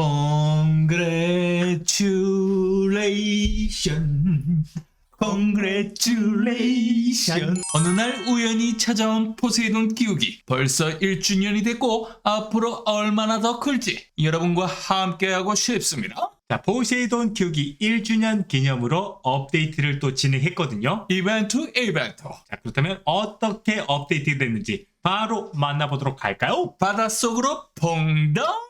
Congratulation. Congratulation. 어느 날 우연히 찾아온 포세이돈 기욱이 벌써 1주년이 됐고 앞으로 얼마나 더 클지 여러분과 함께하고 싶습니다. 자, 포세이돈 교기 1주년 기념으로 업데이트를 또 진행했거든요. 이벤트 이벤트. 자, 그렇다면 어떻게 업데이트 됐는지 바로 만나보도록 할까요? 바닷속으로 퐁덩.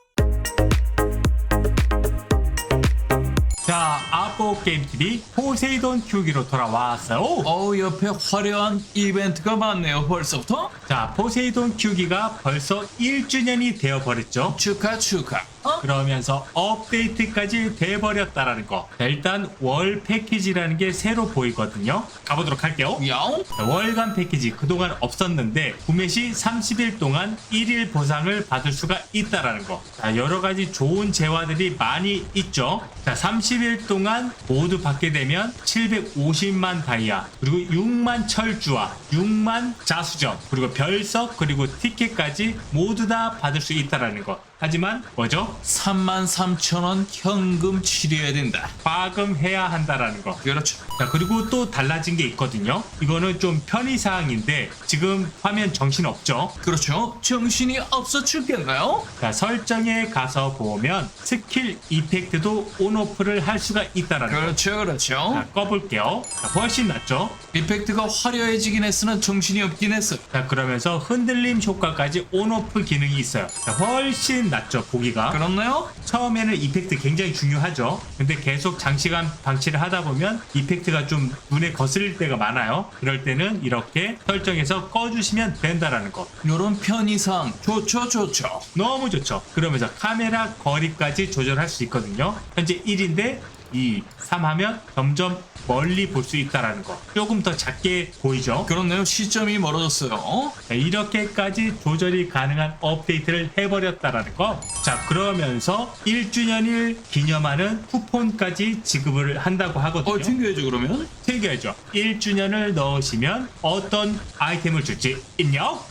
자, 아포 게임 TV 포세이돈 교기로 돌아왔어요. 어 옆에 화려한 이벤트가 많네요 벌써부터. 자, 포세이돈 교기가 벌써 1주년이 되어 버렸죠. 축하 축하. 어? 그러면서 업데이트까지 돼버렸다라는 거. 자, 일단 월 패키지라는 게 새로 보이거든요. 가보도록 할게요. 야옹. 자, 월간 패키지 그동안 없었는데 구매 시 30일 동안 1일 보상을 받을 수가 있다라는 거. 자, 여러 가지 좋은 재화들이 많이 있죠. 자, 30일 동안 모두 받게 되면 750만 다이아, 그리고 6만 철주와 6만 자수정, 그리고 별석, 그리고 티켓까지 모두 다 받을 수 있다라는 거. 하지만 뭐죠? 3만 3천 원 현금 치료해야 된다. 과금해야 한다라는 거. 그렇죠. 자, 그리고 또 달라진 게 있거든요. 이거는 좀 편의사항인데 지금 화면 정신 없죠? 그렇죠. 정신이 없어 죽겠나요? 자, 설정에 가서 보면 스킬 이펙트도 온오프를 할 수가 있다라는 거. 그렇죠, 그렇죠. 자, 꺼볼게요. 자, 훨씬 낫죠? 이펙트가 화려해지긴 했으나 정신이 없긴 했어요. 자, 그러면서 흔들림 효과까지 온오프 기능이 있어요. 자, 훨씬 낫죠, 보기가. 그렇나요? 처음에는 이펙트 굉장히 중요하죠. 근데 계속 장시간 방치를 하다 보면 이펙트가 좀 눈에 거슬릴 때가 많아요. 그럴 때는 이렇게 설정해서 꺼주시면 된다라는 거. 요런 편의상 좋죠, 좋죠. 너무 좋죠. 그러면서 카메라 거리까지 조절할 수 있거든요. 현재 1인데 2, 3 하면 점점 멀리 볼 수 있다라는 거. 조금 더 작게 보이죠. 그렇네요. 시점이 멀어졌어요. 자, 이렇게까지 조절이 가능한 업데이트를 해버렸다라는 거. 자, 그러면서 1주년을 기념하는 쿠폰까지 지급을 한다고 하거든요. 어, 튕겨야죠, 그러면? 챙겨야죠. 1주년을 넣으시면 어떤 아이템을 줄지 입력.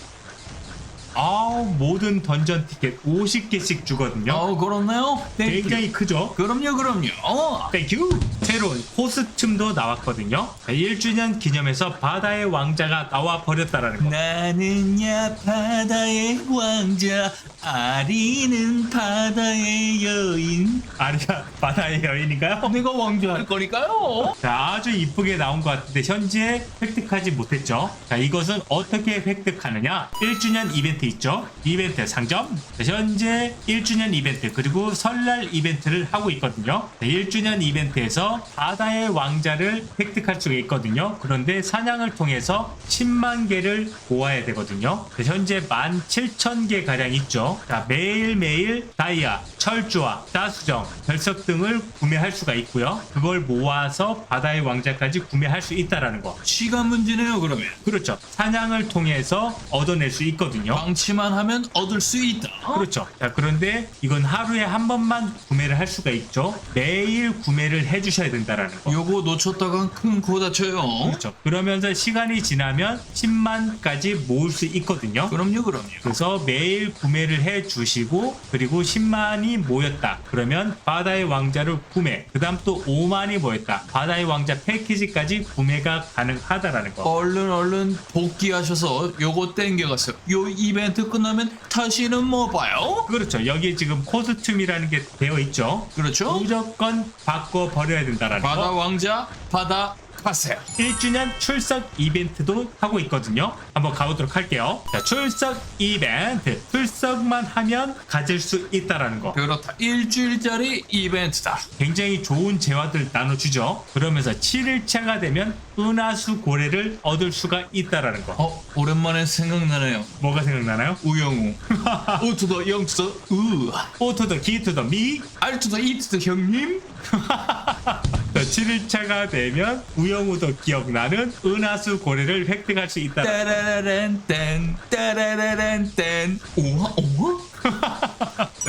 아, 모든 던전 티켓 50개씩 주거든요. 어, 그렇나요? 땡큐. 굉장히 크죠? 그럼요, 그럼요. 어. 땡큐! 새로운 코스튬도 나왔거든요. 자, 1주년 기념해서 바다의 왕자가 나와 버렸다라는 거. 나는야 바다의 왕자, 아리는 바다의 여인. 아리가 바다의 여인인가요? 내가 왕자 할 거니까요. 자, 아주 이쁘게 나온 것 같은데 현재 획득하지 못했죠. 자, 이것은 어떻게 획득하느냐? 1주년 이벤트 있죠? 이벤트 상점. 자, 현재 1주년 이벤트 그리고 설날 이벤트를 하고 있거든요. 자, 1주년 이벤트에서 바다의 왕자를 획득할 수가 있거든요. 그런데 사냥을 통해서 10만 개를 모아야 되거든요. 자, 현재 17,000개 가량 있죠. 자, 매일매일 다이아, 철조와 자수정, 별석 등을 구매할 수가 있고요. 그걸 모아서 바다의 왕자까지 구매할 수 있다라는 거. 시간 문제네요, 그러면. 그렇죠. 사냥을 통해서 얻어낼 수 있거든요. 방치만 하면 얻을 수 있다. 그렇죠. 자, 그런데 이건 하루에 한 번만 구매를 할 수가 있죠. 매일 구매를 해주셔야 된다라는 거. 요거 놓쳤다간 큰 코 다쳐요. 그렇죠. 그러면서 시간이 지나면 10만까지 모을 수 있거든요. 그럼요, 그럼요. 그래서 매일 구매를 해 주시고 그리고 10만이 모였다. 그러면 바다의 왕자를 구매. 그다음 또 5만이 모였다. 바다의 왕자 패키지까지 구매가 가능하다라는 거. 얼른 얼른 복귀하셔서 요거 땡겨갔어요. 요 이벤트 끝나면 다시는 뭐 봐요? 그렇죠. 여기 지금 코스튬이라는 게 되어 있죠. 그렇죠? 무조건 바꿔 버려야 된다라는 바다 거. 왕자, 바다 가세요. 1주년 출석 이벤트도 하고 있거든요. 한번 가보도록 할게요. 자, 출석 이벤트. 출석만 하면 가질 수 있다라는 거. 그렇다. 일주일짜리 이벤트다. 굉장히 좋은 재화들 나눠주죠. 그러면서 7일차가 되면 은하수 고래를 얻을 수가 있다라는 거. 어, 오랜만에 생각나네요. 뭐가 생각나나요? 우영우. 우투 더, 영투 더, 으. O to the key to the me. 알투 더, 이투 더, 형님. 자, 7일차가 되면 우영우도 기억나는 은하수 고래를 획득할 수 있다. 따라라란 딴, 따라라란 딴. 오와, 오와?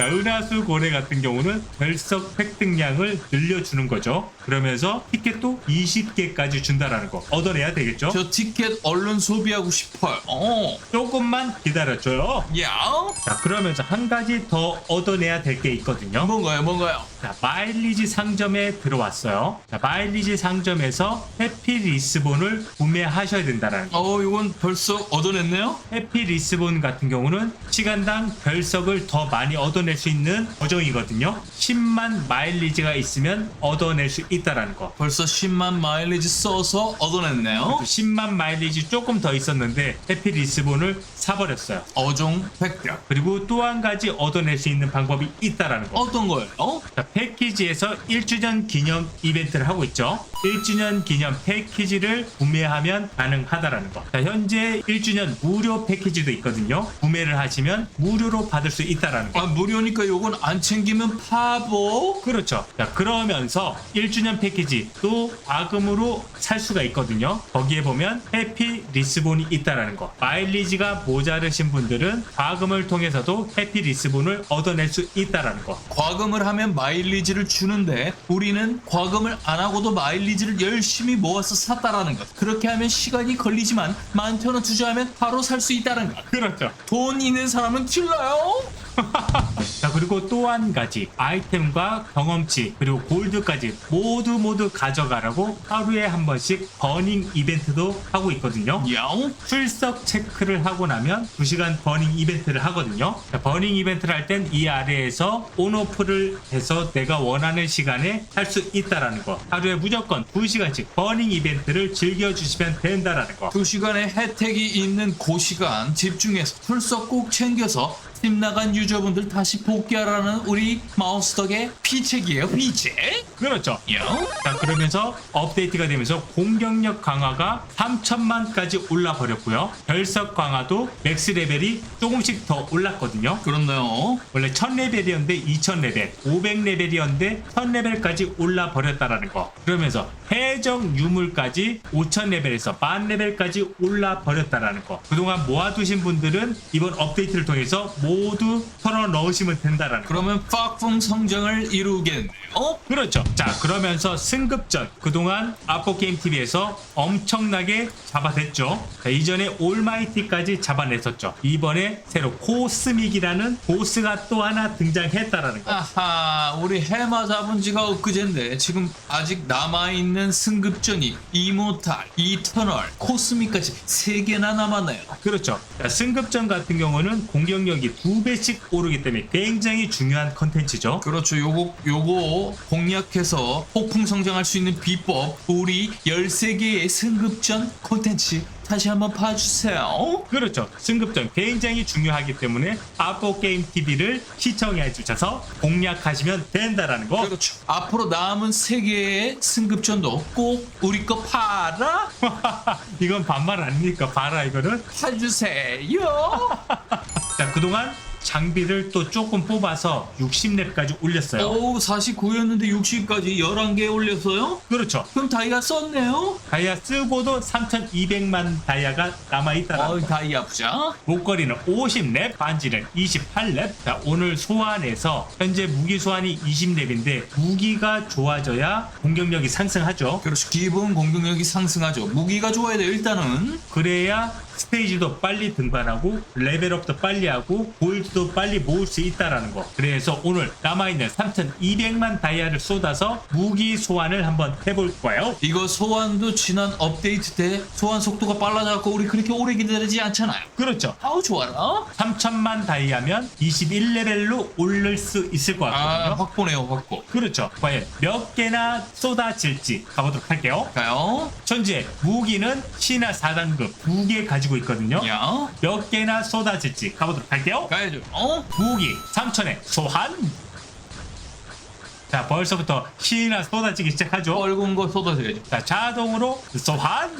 자, 은하수 고래 같은 경우는 별석 획득량을 늘려주는 거죠. 그러면서 티켓도 20개까지 준다라는 거 얻어내야 되겠죠. 저 티켓 얼른 소비하고 싶어요. 어. 조금만 기다려줘요. 야. 자, 그러면서 한 가지 더 얻어내야 될 게 있거든요. 뭔가요, 뭔가요? 자, 마일리지 상점에 들어왔어요. 자, 마일리지 상점에서 해피 리스본을 구매하셔야 된다라는 거. 어, 이건 벌써 얻어냈네요? 해피 리스본 같은 경우는 시간당 별석을 더 많이 얻어 낼 수 있는 버전이거든요. 10만 마일리지가 있으면 얻어낼 수 있다라는 거. 벌써 10만 마일리지 써서 얻어냈네요. 10만 마일리지 조금 더 있었는데 해피 리스본을 사버렸어요. 어종 획득. 그리고 또 한 가지 얻어낼 수 있는 방법이 있다라는 거. 어떤 거예요? 자, 패키지에서 1주년 기념 이벤트를 하고 있죠. 1주년 기념 패키지를 구매하면 가능하다라는 거. 자, 현재 1주년 무료 패키지도 있거든요. 구매를 하시면 무료로 받을 수 있다라는 거. 아, 무료 니까 요건 안 챙기면 바보? 그렇죠. 자, 그러면서 1주년 패키지 또 과금으로 살 수가 있거든요. 거기에 보면 해피 리스본이 있다라는 거. 마일리지가 모자르신 분들은 과금을 통해서도 해피 리스본을 얻어낼 수 있다라는 거. 과금을 하면 마일리지를 주는데 우리는 과금을 안 하고도 마일리지를 열심히 모아서 샀다라는 것. 그렇게 하면 시간이 걸리지만 만천 원 투자하면 바로 살 수 있다는 것. 그렇죠. 돈 있는 사람은 질러요. 자 그리고 또 한 가지. 아이템과 경험치 그리고 골드까지 모두 모두 가져가라고 하루에 한 번씩 버닝 이벤트도 하고 있거든요. 야옹. 출석 체크를 하고 나면 2시간 버닝 이벤트를 하거든요. 자, 버닝 이벤트를 할 땐 이 아래에서 온오프를 해서 내가 원하는 시간에 할 수 있다라는 거. 하루에 무조건 2시간씩 버닝 이벤트를 즐겨주시면 된다라는 거. 두 시간의 혜택이 있는 그 시간 집중해서 출석 꼭 챙겨서 팀 나간 유저분들 다시 복귀하라는 우리 마우스 덕의 피책이에요 피책. 그렇죠. 자 그러면서 업데이트가 되면서 공격력 강화가 3천만까지 올라 버렸고요. 별석 강화도 맥스 레벨이 조금씩 더 올랐거든요. 그렇네요. 원래 1000레벨이었는데 2000레벨, 500레벨이었는데 1000레벨까지 올라 버렸다라는 거. 그러면서 해적 유물까지 5000레벨에서 만 레벨까지 올라 버렸다라는 거. 그동안 모아두신 분들은 이번 업데이트를 통해서 모두 털어 넣으시면 된다라는 거. 그러면 팍풍 성장을 이루겠네요. 그렇죠. 자, 그러면서 승급전. 그동안 아포게임 TV에서 엄청나게 잡아댔죠. 자, 이전에 올마이티까지 잡아냈었죠. 이번에 새로 코스믹이라는 보스가 또 하나 등장했다라는 거. 아하, 우리 해마 잡은 지가 엊그젠데 지금 아직 남아있는 승급전이 이모탈, 이터널, 코스미까지 세개나 남았네요. 그렇죠. 자, 승급전 같은 경우는 공격력이 두 배씩 오르기 때문에 굉장히 중요한 컨텐츠죠. 그렇죠. 요거, 요거 공략해 서 폭풍 성장할 수 있는 비법, 우리 13개의 승급전 콘텐츠 다시 한번 봐주세요. 그렇죠. 승급전 굉장히 중요하기 때문에 아포 게임 TV를 시청해 주셔서 공략하시면 된다라는 거. 그렇죠. 앞으로 남은 세 개의 승급전도 꼭 우리 거 팔아? 이건 반말 아닙니까? 봐라 이거는. 봐주세요. 자 그동안 장비를 또 조금 뽑아서 60렙까지 올렸어요. 오, 49였는데 60까지 11개 올렸어요? 그렇죠. 그럼 다이아 썼네요? 다이아 쓰고도 3,200만 다이아가 남아있다는 어이, 거. 다이아 부자. 목걸이는 50렙, 반지는 28렙. 자, 오늘 소환에서 현재 무기 소환이 20렙인데 무기가 좋아져야 공격력이 상승하죠. 그렇죠. 기본 공격력이 상승하죠. 무기가 좋아야 돼요, 일단은. 그래야 스테이지도 빨리 등반하고 레벨업도 빨리 하고 골드도 빨리 모을 수 있다라는 거. 그래서 오늘 남아있는 3,200만 다이아를 쏟아서 무기 소환을 한번 해볼 거예요. 이거 소환도 지난 업데이트 때 소환 속도가 빨라져갖고 우리 그렇게 오래 기다리지 않잖아요. 그렇죠. 아우, 좋아라. 3천만 다이아면 21레벨로 올릴 수 있을 것 아, 같거든요. 확보네요, 확보. 그렇죠. 과연 몇 개나 쏟아질지 가보도록 할게요. 가요. 현재 무기는 신화 4단급 두개 가지고 있거든요. 야, 몇 개나 쏟아질지 가보도록 할게요. 가야죠. 어? 무기 3천에 소환. 자 벌써부터 신화 쏟아지기 시작하죠. 뻘군 거 쏟아져야죠. 자 자동으로 소환.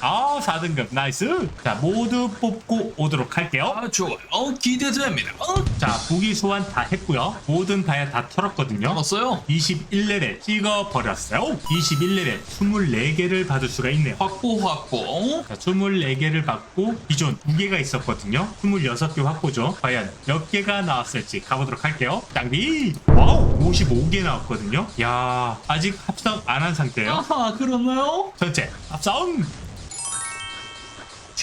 아 4등급. 나이스. 자 모두 뽑고 오도록 할게요. 아 좋아요. 어, 기대됩니다. 어, 자 무기 소환 다 했고요. 모든 다이아 다 털었거든요. 알았어요? 21레벨 찍어버렸어요. 21레벨 24개를 받을 수가 있네요. 확보 확보. 자, 24개를 받고 기존 2개가 있었거든요. 26개 확보죠. 과연 몇 개가 나왔을지 가보도록 할게요. 장비! 와우! 55개 나왔거든요. 야 아직 합성 안 한 상태예요. 아하 그렇나요? 전체 합성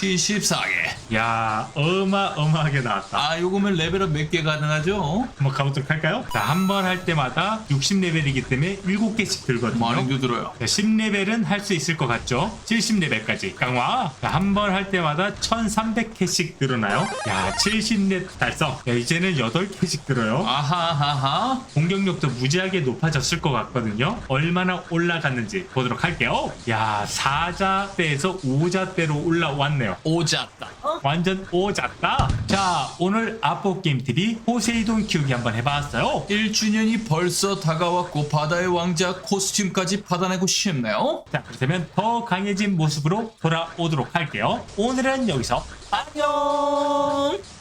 74개 야 어마어마하게 나왔다 아 요거면 레벨업 몇 개 가능하죠? 한번 가보도록 할까요? 자, 한 번 할 때마다 60레벨이기 때문에 7개씩 들거든요. 많이 들어요 자, 10레벨은 할 수 있을 것 같죠? 70레벨까지 강화. 자, 한번 할 때마다 1300개씩 늘어나요. 야, 70렙 달성. 야, 이제는 8개씩 들어요. 아하하하 공격력도 무지하게 높아졌을 것 같거든요. 얼마나 올라갔는지 보도록 할게요. 야, 4자대에서 5자대로 올라왔네요. 오졌다 완전 오졌다. 자, 오늘 아포게임 TV 포세이돈 키우기 한번 해봤어요. 1주년이 벌써 다가왔고 바다의 왕자 코스튬까지 받아내고 싶네요 자, 그렇다면 더 강해진 모습으로 돌아오도록 할게요. 오늘은 여기서 안녕!